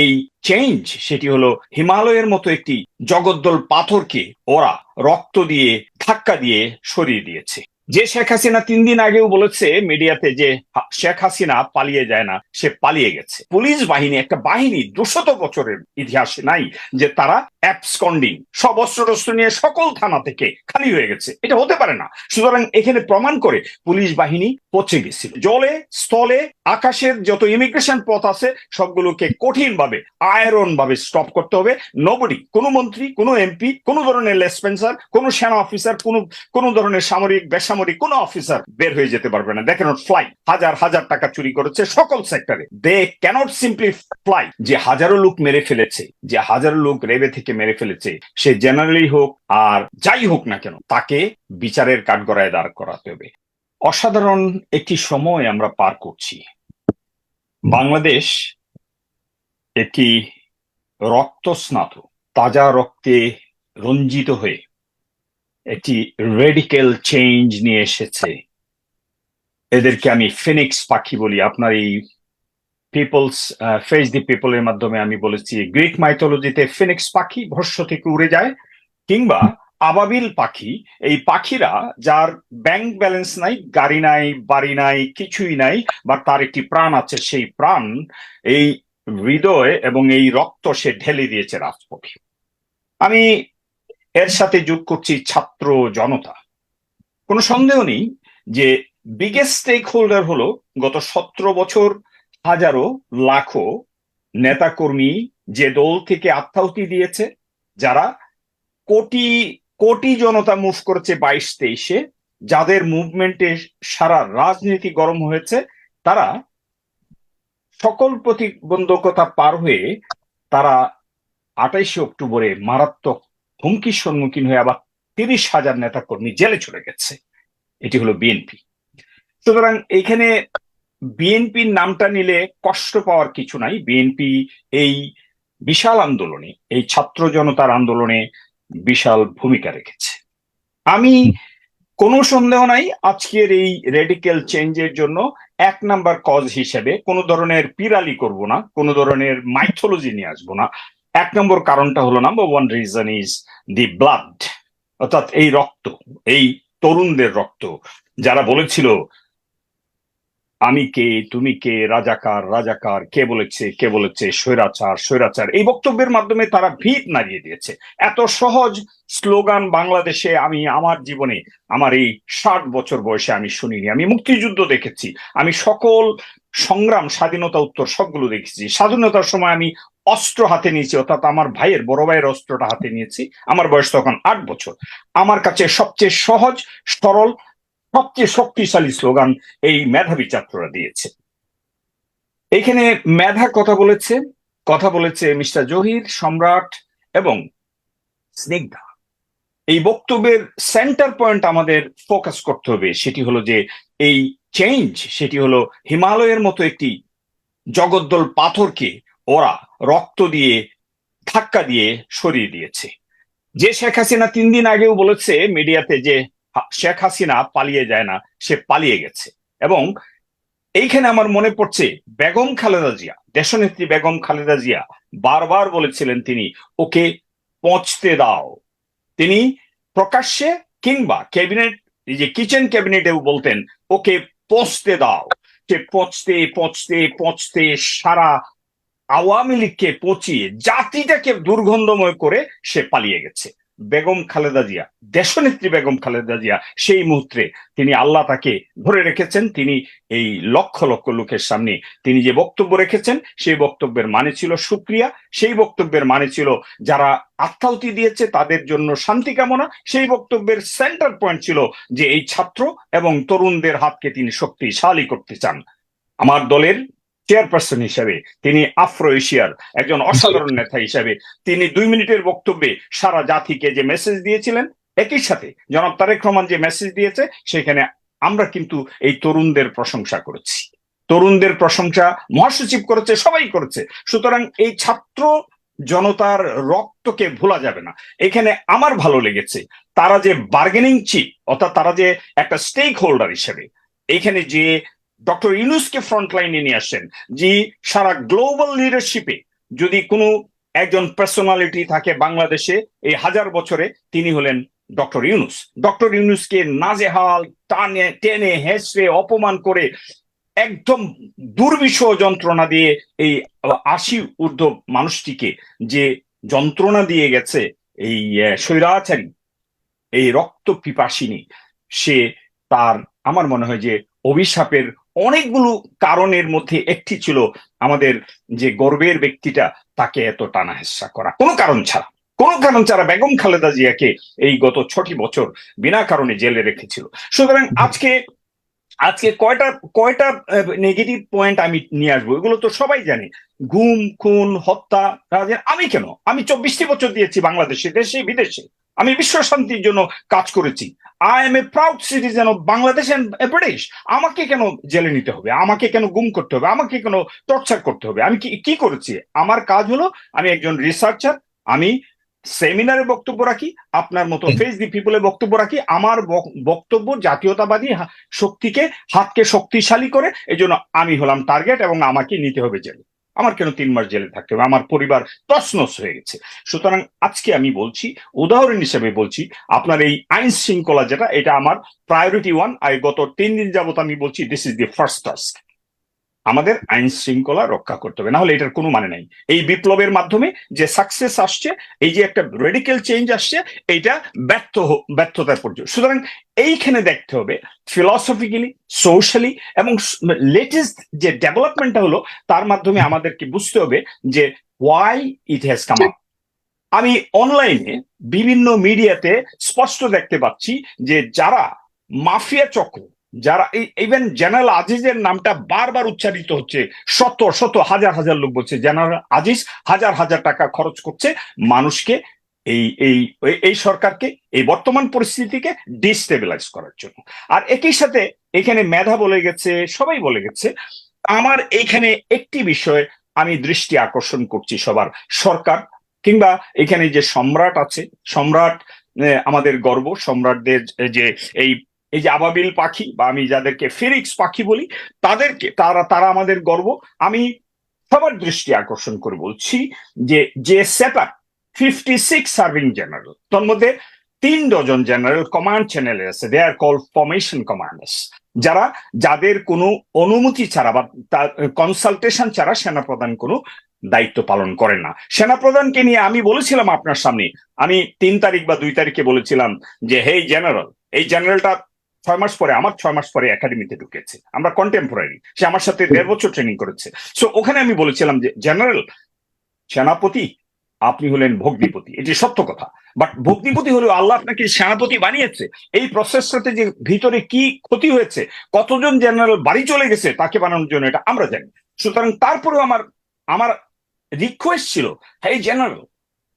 এই চেঞ্জ সেটি হলো হিমালয়ের মতো একটি জগদ্দল পাথরকে ওরা রক্ত দিয়ে, ধাক্কা দিয়ে সরিয়ে দিয়েছে। যে শেখ হাসিনা তিন দিন আগেও বলেছে মিডিয়াতে যে শেখ হাসিনা পালিয়ে যায় না, সে পালিয়ে গেছে। পুলিশ বাহিনী একটা বাহিনী দুশত বছরের ইতিহাসে নাই যে তারা অ্যাবসকন্ডিং সব অস্ত্র নিয়ে সকল থানা থেকে খালি হয়ে গেছে। এটা হতে পারে না। সুতরাং এখানে প্রমাণ করে পুলিশ বাহিনী পচে গেছিল জলে, স্থলে, আকাশের যত ইমিগ্রেশন পথ আছে, সবগুলোকে কঠিন ভাবে আয়রন ভাবে স্টপ করতে হবে। নবডি কোনো মন্ত্রী, কোনো এমপি কোনো ধরনের লেসপেন্সার কোনো সেনা অফিসার কোনো কোনো ধরনের সামরিক, বেসামরিক, কোনো অফিসার বের হয়ে যেতে পারবে না। দেখেন ফ্লাই হাজার হাজার টাকা চুরি করেছে সকল সেক্টরে দে ক্যানট সিম্পলি ফ্লাই যে হাজারো লোক মেরে ফেলেছে, যে হাজারো লোক রেবে থেকে মেরে ফেলেছে, সে জেনারেলি হোক আর যাই হোক না কেন, তাকে বিচারের কাঠগড়ায় দাঁড় করাতে হবে। অসাধারণ একটি সময় আমরা পার করছি। বাংলাদেশ একটি রক্তস্নাত, তাজা রক্তে রঞ্জিত হয়ে একটি রেডিক্যাল চেঞ্জ নিয়ে এসেছে। এদেরকে আমি ফিনিক্স পাখি বলি। আপনার এই পিপলস ফেস দি পিপলের মাধ্যমে আমি বলেছি গ্রিক মাইথোলজিতে ফিনিক্স পাখি ভস্য থেকে উড়ে যায় কিংবা আবাবিল পাখি, এই পাখিরা যার ব্যাংক ব্যালেন্স নাই, গাড়ি নাই, বাড়ি নাই, কিছুই নাই, বা তার একটি প্রাণ আছে, সেই প্রাণ এই হৃদয় এবং এই রক্ত সে ঢেলে দিয়েছে রাজপথে আমি এর সাথে যোগ করছি ছাত্র জনতা। কোনো সন্দেহ নেই যে বিগেস্ট স্টেক হোল্ডার হলো গত সতেরো বছর হাজারো, লাখো নেতাকর্মী যে দল থেকে আত্মাহুতি দিয়েছে, যারা কোটি কোটি জনতা মুভ করেছে বাইশ তেইশে। যাদের মুভমেন্টে সারা রাজনীতি গরম হয়েছে, তারা সকল প্রতিবন্ধকতা পার হয়ে তারা আঠাইশে অক্টোবরে মারাত্মক হুমকির সম্মুখীন হয়ে আবার তিরিশ হাজার নেতাকর্মী জেলে চলে গেছে। এটি হলো বিএনপি। সুতরাং এখানে বিএনপির নামটা নিলে কষ্ট পাওয়ার কিছু নাই। বিএনপি এই বিশাল আন্দোলনে, এই ছাত্র জনতার আন্দোলনে বিশাল ভূমিকা রেখেছে। আমি কোনো সন্দেহ নাই, আজকের এই রেডিক্যাল চেঞ্জের জন্য এক নাম্বার কজ হিসেবে কোনো ধরনের পিরালি করব না, কোনো ধরনের মাইথোলজি নিয়ে আসব না। এক নম্বর কারণটা হলো number one reason is the blood অর্থাৎ এই রক্ত, এই তরুণদের রক্ত। যারা বলেছিল আমি কে, তুমি কে, রাজাকার রাজাকার, কে বলেছে কে বলেছে, স্বৈরাচার স্বৈরাচার। এই বক্তব্যের মাধ্যমে তারা ভিত নাড়িয়ে দিয়েছে। এত সহজ স্লোগান বাংলাদেশে আমি আমার জীবনে, আমার এই ষাট বছর বয়সে আমি শুনিনি। আমি মুক্তিযুদ্ধ দেখেছি। আমি সকল সংগ্রাম, স্বাধীনতা, উত্তর সবগুলো দেখেছি। স্বাধীনতার সময় আমি অস্ত্র হাতে নিয়েছি, অর্থাৎ আমার ভাইয়ের, বড় ভাইয়ের অস্ত্রটা হাতে নিয়েছি। আমার বয়স তখন আট বছর। আমার কাছে সবচেয়ে সহজ, সরল সবচেয়ে শক্তিশালী স্লোগান এই মেধাবী ছাত্ররা দিয়েছে। এখানে মেধা কথা বলেছে কথা বলেছে মিস্টার জহির, সম্রাট এবং স্নিগ্ধা। এই বক্তব্যের সেন্টার পয়েন্ট আমাদের ফোকাস করতে হবে, সেটি হলো যে এই চেঞ্জ, সেটি হলো হিমালয়ের মতো একটি জগদ্দল পাথরকে ওরা রক্ত দিয়ে, ধাক্কা দিয়ে সরিয়ে দিয়েছে। যে শেখ হাসিনা তিন দিন আগেও বলেছে মিডিয়াতে যে শেখ হাসিনা পালিয়ে যায় না, সে পালিয়ে গেছে। এবং এইখানে আমার মনে পড়ছে বেগম খালেদা জিয়া, দেশনেত্রী বেগম খালেদা জিয়া বারবার বলেছিলেন তিনি, ওকে পৌঁছতে দাও। তিনি প্রকাশ্যে কিংবা ক্যাবিনেট যে কিচেন ক্যাবিনেটেও বলতেন, ওকে পৌঁছতে দাও। সে পৌঁছতে পৌঁছতে পৌঁছতে সারা আওয়ামী লীগকে পচিয়ে জাতিটাকে দুর্গন্ধময় করে সে পালিয়ে গেছে। বেগম খালেদা জিয়া, দেশনেত্রী বেগম খালেদা জিয়া, সেই মুহূর্তে তিনি আল্লাহ তাকে ধরে রেখেছেন। তিনি এই লক্ষ লক্ষ লোকের সামনে তিনি যে বক্তব্য রেখেছেন, সেই বক্তব্যের মানে ছিল সুক্রিয়া। সেই বক্তব্যের মানে ছিল যারা আত্মাহুতি দিয়েছে, তাদের জন্য শান্তি কামনা। সেই বক্তব্যের সেন্টার পয়েন্ট ছিল যে এই ছাত্র এবং তরুণদের হাতকে তিনি শক্তিশালী করতে চান। আমার দলের চেয়ারপারসন হিসেবে, তিনি আফ্রো এশিয়ার একজন অসাধারণ নেতা হিসেবে, তিনি দুই মিনিটের বক্তব্যে সারা জাতিকে যে মেসেজ দিয়েছিলেন, একই সাথে জনাব তারেক রহমান যে মেসেজ দিয়েছে, সেখানে আমরা কিন্তু এই তরুণদের প্রশংসা করেছি। তরুণদের প্রশংসা মহাসচিব করেছে, সবাই করেছে। সুতরাং এই ছাত্র জনতার রক্তকে ভোলা যাবে না। এখানে আমার ভালো লেগেছে, তারা যে বার্গেনিং চিপ অর্থাৎ তারা যে একটা স্টেক হোল্ডার হিসেবে, এখানে যে ডক্টর ইউনুসকে ফ্রন্ট লাইনে নিয়ে আসেন, যে সারা গ্লোবাল লিডারশিপে যদি কোনো একজন পার্সোনালিটি থাকে বাংলাদেশে, এই হাজার বছরে তিনি হলেন ডক্টর ইউনুস। ডক্টর ইউনুসকে নাজেহাল, টানে, টেনে হেসড়ে অপমান করে একদম দুর্বিষহ যন্ত্রণা দিয়ে এই আশি ঊর্ধ্ব মানুষটিকে যে যন্ত্রণা দিয়ে গেছে, এই স্বৈরাচারী, এই রক্ত পিপাসিনী, সে তার, আমার মনে হয় যে অভিশাপের অনেকগুলো কারণের মধ্যে একটি ছিল আমাদের যে গর্বের ব্যক্তিটা তাকে এত টানা হেসা করা। কোনো কারণ ছাড়া কোনো কারণ ছাড়া বেগম খালেদা জিয়াকে এই গত ছটি বছর বিনা কারণে জেলে রেখেছিল। সুতরাং আজকে আজকে কয়টা কয়টা নেগেটিভ পয়েন্ট আমি নিয়ে আসব এগুলো তো সবাই জানে। গুম খুন হত্যা আমি কেন? আমি চব্বিশটি বছর দিয়েছি বাংলাদেশে দেশে বিদেশে। আমি বিশ্ব শান্তির জন্য কাজ করেছি। I am a proud citizen of Bangladesh and British আমাকে কেন জেলে নিতে হবে? আমাকে কেন গুম করতে হবে? আমাকে কেন টর্চার করতে হবে? আমি কি কি করেছি? আমার কাজ হলো আমি একজন রিসার্চার আমি সেমিনারে বক্তব্য রাখি আপনার মতো ফেস দি পিপলে বক্তব্য রাখি আমার বক- বক্তব্য জাতীয়তাবাদী শক্তিকে হাতকে শক্তিশালী করে এই জন্য আমি হলাম টার্গেট এবং আমাকে নিতে হবে জেলে। আমার কেন তিন মাস জেলে থাকতে হবে? আমার পরিবার তছনছ হয়ে গেছে। সুতরাং আজকে আমি বলছি, উদাহরণ হিসেবে বলছি, আপনার এই আইন শৃঙ্খলা যেটা, এটা আমার প্রায়োরিটি ওয়ান আর গত তিন দিন যাবত আমি বলছি this is the first task আমাদের আইন শৃঙ্খলা রক্ষা করতে হবে। না হলে এটার কোনো মানে নাই। এই বিপ্লবের মাধ্যমে যে সাকসেস আসছে, এই যে একটা রেডিক্যাল চেঞ্জ আসছে, এইটা ব্যর্থ ব্যর্থতার পর্যন্ত। সুতরাং এইখানে দেখতে হবে ফিলসফিক্যালি সোশ্যালি এবং লেটেস্ট যে ডেভেলপমেন্টটা হলো, তার মাধ্যমে আমাদেরকে বুঝতে হবে যে why it has come up আমি অনলাইনে বিভিন্ন মিডিয়াতে স্পষ্ট দেখতে পাচ্ছি যে যারা মাফিয়া চক্র যারা ইভেন জেনারেল আজিজের নামটা বারবার উচ্চারিত হচ্ছে, শত শত, হাজার হাজার লোক বলছে জেনারেল আজিজ হাজার হাজার টাকা খরচ করছে মানুষকে এই এই এই সরকারকে এই বর্তমান পরিস্থিতিকে ডিস্টেবিলাইজ করার জন্য। আর একই সাথে এখানে মেধা বলে গেছে, সবাই বলে গেছে। আমার এইখানে একটি বিষয় আমি দৃষ্টি আকর্ষণ করছি সবার, সরকার, কিংবা এখানে যে সম্রাট আছে, সম্রাট আমাদের গর্ব, সম্রাটদের যে এই এই যে আবাবিল পাখি বা আমি যাদেরকে ফিরিক্স পাখি বলি, তাদেরকে, তারা তারা আমাদের গর্ব। আমি সবার দৃষ্টি আকর্ষণ করে বলছি যে যে up fifty six serving general তোর মধ্যে তিন ডজন জেনারেল কমান্ড চ্যানেলে আছে। They are call formation commanders যারা, যাদের কোনো অনুমতি ছাড়া বা কনসালটেশন ছাড়া সেনাপ্রধান কোনো দায়িত্ব পালন করেন না। সেনাপ্রধানকে নিয়ে আমি বলেছিলাম আপনার সামনে, আমি তিন তারিখ বা দুই তারিখে বলেছিলাম যে, হেই জেনারেল, এই জেনারেলটা ছয় মাস পরে, আমার ছয় মাস পরে একাডেমিতে ঢুকেছে। আমরা কন্টেম্পোরারি সে আমার সাথে দেড় বছর ট্রেনিং করেছে। সো ওখানে আমি বলেছিলাম যে জেনারেল সেনাপতি, আপনি হলেন ভগ্নিপতি। এটি সত্য কথা। বাট ভগ্নিপতি হলেও আল্লাহ আপনাকে সেনাপতি বানিয়েছে। এই প্রসেসটাতে যে ভিতরে কি ক্ষতি হয়েছে, কতজন জেনারেল বাড়ি চলে গেছে, তাকে বানানোর জন্য এটা আমরা জানি। সুতরাং তারপরেও আমার আমার রিকোয়েস্ট ছিল hey general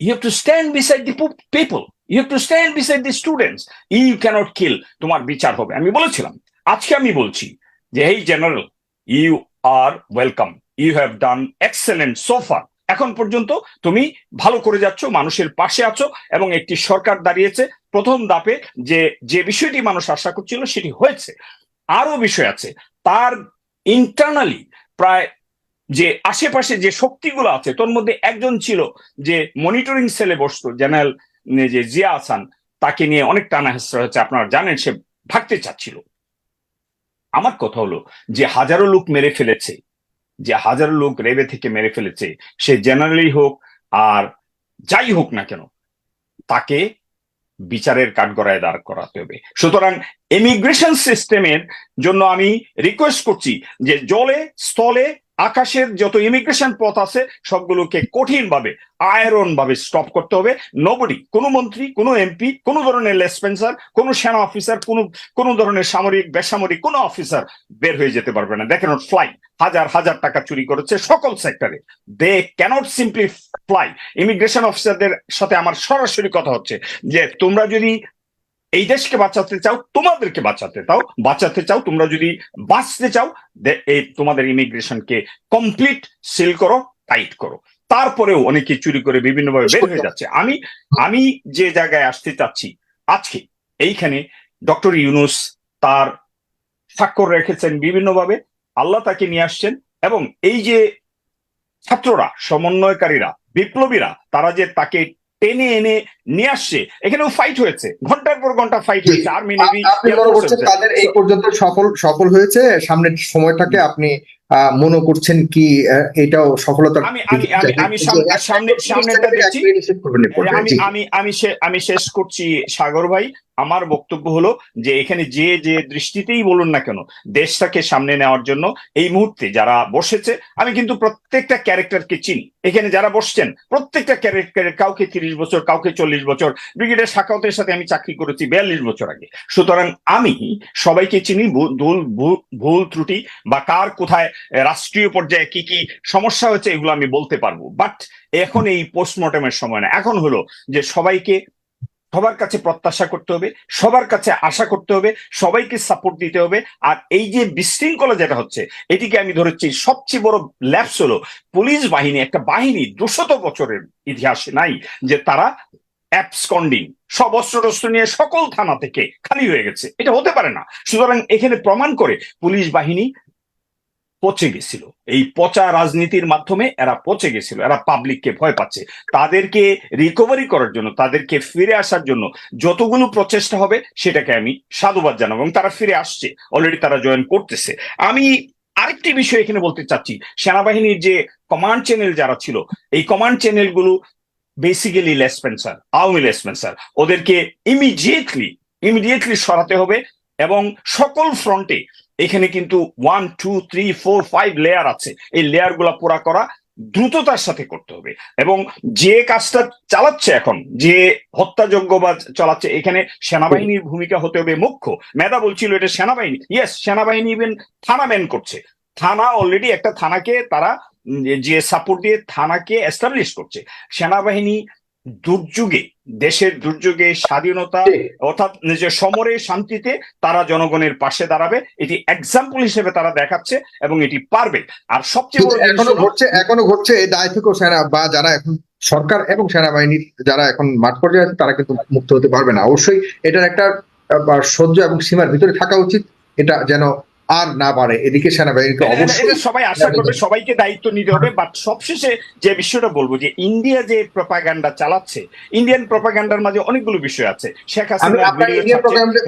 you have to stand beside the people you have to stand beside the students you can't kill তোমার বিচার হবে। আমি বলেছিলাম। আজকে আমি বলছি যে hey general you are welcome you have done excellent so far এখন পর্যন্ত তুমি ভালো করে যাচ্ছ, মানুষের পাশে আছো এবং একটি সরকার দাঁড়িয়েছে। প্রথম দাপে যে যে বিষয়টি মানুষ আশা করছিল সেটি হয়েছে। আরও বিষয় আছে। তার ইন্টারনালি প্রায় যে আশেপাশে যে শক্তিগুলো আছে, তোর মধ্যে একজন ছিল যে মনিটরিং সেলে বসতো জেনারেল যে জিয়া আসান তাকে নিয়ে অনেক টানা হেসরা হচ্ছে আপনারা জানেন, সে ভাগতে চাচ্ছিল। আমার কথা হলো যে, হাজারো লোক মেরে ফেলেছে। যে, হাজারো লোক রেবে থেকে মেরে ফেলেছে, সে জেনারেলি হোক আর যাই হোক না কেন, তাকে বিচারের কাঠগড়ায় দাঁড় করাতে হবে। সুতরাং ইমিগ্রেশন সিস্টেমের জন্য আমি রিকোয়েস্ট করছি যে, জলে, স্থলে আকাশের যত ইমিগ্রেশন পথ আছে, সবগুলোকে কঠিন ভাবে আয়রন ভাবে স্টপ করতে হবে। নোবডি কোনো মন্ত্রী, কোনো এমপি কোনো ধরনের লেসপেন্সার কোনো সেনা অফিসার কোনো কোনো ধরনের সামরিক, বেসামরিক, কোনো অফিসার বের হয়ে যেতে পারবে না। দেখেন ফ্লাই হাজার হাজার টাকা চুরি করেছে সকল সেক্টরে they can't simply fly immigration অফিসারদের সাথে আমার সরাসরি কথা হচ্ছে যে, তোমরা যদি এই দেশকে বাঁচাতে চাও, তোমাদেরকে বাঁচাতে চাও বাঁচাতে চাও, তোমরা যদি বাঁচতে চাও তোমাদের ইমিগ্রেশনকে কমপ্লিট সিল করো, টাইট করো। তারপরেও অনেকে চুরি করে বিভিন্নভাবে বের হয়ে যাচ্ছে। আমি আমি যে জায়গায় আসতে চাচ্ছি, আজকে এইখানে ডক্টর ইউনুস তার স্বাক্ষর রেখেছেন বিভিন্নভাবে, আল্লাহ তাকে নিয়ে আসছেন, এবং এই যে ছাত্ররা, সমন্বয়কারীরা, বিপ্লবীরা, তারা যে তাকে টেনে এনে নিয়ে আসছে। এখানেও ফাইট হয়েছে। ঘণ্টার পর ঘণ্টা ফাইট হয়েছে। আর্মি নেভি তাদের এই পর্যন্ত সফল সফল হয়েছে? সামনের সময়টাকে আপনি আহ, মনে করছেন কি এটাও সফলতা আমি আমি আমি সামনে সামনেটা দেখছি। আমি আমি আমি আমি শেষ করছি সাগর ভাই। আমার বক্তব্য হলো যে এখানে যে যে দৃষ্টিতেই বলুন না কেন, দেশটাকে সামনে নেওয়ার জন্য এই মুহূর্তে যারা বসেছে, আমি কিন্তু প্রত্যেকটা ক্যারেক্টারকে চিনি। এখানে যারা বসছেন, প্রত্যেকটা ক্যারেক্টার, কাউকে তিরিশ বছর, কাউকে চল্লিশ বছর ব্রিগেডিয়ার সাকাউতের সাথে আমি চাকরি করেছি বিয়াল্লিশ বছর আগে। সুতরাং আমি সবাইকে চিনি ভুল- ভুল ত্রুটি বা কার কোথায় রাষ্ট্রীয় পর্যায়ে কি কি সমস্যা হয়েছে এগুলো আমি বলতে পারব। বাট এখন এই পোস্টমর্টমের সময় না। এখন হলো যে সবাইকে সবার কাছে প্রত্যাশা করতে হবে, সবার কাছে আশা করতে হবে, সবাইকে সাপোর্ট দিতে হবে। আর এই যে বিশৃঙ্খলা যেটা হচ্ছে, এটিকে আমি ধরেছি সবচেয়ে বড় ল্যাপস হলো পুলিশ বাহিনী, একটা বাহিনী দুশত বছরের ইতিহাসে নাই, যে তারা অ্যাপসকন্ডিং সব অস্ত্র টস্ত্র নিয়ে সকল থানা থেকে খালি হয়ে গেছে। এটা হতে পারে না। সুতরাং এখানে প্রমাণ করে পুলিশ বাহিনী পচে গেছিল। এই পচা রাজনীতির মাধ্যমে এরা পচে গেছিল, এরা পাবলিককে ভয় পাচ্ছে। তাদেরকে রিকভারি করার জন্য, তাদেরকে ফিরে আসার জন্য যতগুলো প্রচেষ্টা হবে, সেটাকে আমি সাধুবাদ জানাব এবং তারা ফিরে আসছে। অলরেডি তারা জয়েন করতেছে। আমি আরেকটি বিষয় এখানে বলতে চাচ্ছি। সেনাবাহিনীর যে কমান্ড চ্যানেল যারা ছিল, এই কমান্ড চ্যানেলগুলো বেসিক্যালি লেসপেন্সার আওয়ামী লেসপেন্সার ওদেরকে ইমিডিয়েটলি ইমিডিয়েটলি সরাতে হবে এবং সকল ফ্রন্টে এখানে কিন্তু one two three four five layer আছে। এই লেয়ারগুলা পুরা করা দ্রুততার সাথে করতে হবে। এবং যে কাজটা চালাচ্ছে এখন, যে হত্যাযোগ্য বা চালাচ্ছে, এখানে সেনাবাহিনীর ভূমিকা হতে হবে মুখ্য। মেধা বলছিল এটা সেনাবাহিনী। ইয়েস সেনাবাহিনী ইভেন থানা ম্যান করছে। থানা অলরেডি একটা থানাকে তারা, যে সাপোর্ট দিয়ে থানাকে এস্টাবলিশ করছে। সেনাবাহিনী দুর্যোগে দেশের দুর্যোগে স্বাধীনতা অর্থাৎ নিজের সমরে শান্তিতে তারা জনগণের পাশে দাঁড়াবে। এটি এক্সাম্পল হিসেবে তারা দেখাচ্ছে এবং এটি পারবে। আর সবচেয়ে বড় এখনও ঘটছে এখনও ঘটছে এই দায় থেকেও সেনা বা যারা এখন সরকার এবং সেনাবাহিনীর যারা এখন মাঠ পর্যায়ে আছে তারা কিন্তু মুক্ত হতে পারবে না। অবশ্যই এটার একটা সহ্য এবং সীমার ভিতরে থাকা উচিত। এটা যেন আর না পারে। এদিকে সেনাবাহিনীকে অবশ্যই সবাই আশা করবে সবাইকে দায়িত্ব নিতে হবে। বাট সবশেষে যে বিষয়টা বলব যে ইন্ডিয়া যে প্রপাগান্ডা চালাচ্ছে ইন্ডিয়ান প্রপাগান্ডার মাঝে অনেকগুলো বিষয় আছে। Sheikh video Indian.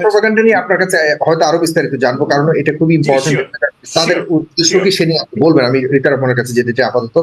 প্রোপাগান্ডা নিয়ে আপনার কাছে হয়তো আরও বিস্তারিত জানব কারণ এটা খুবই ইম্পর্টেন্ট তাদের উদ্দেশ্য কি সে নিয়ে বলবেন? আমি রিতার আপনার কাছে যেতে চাই আপাতত।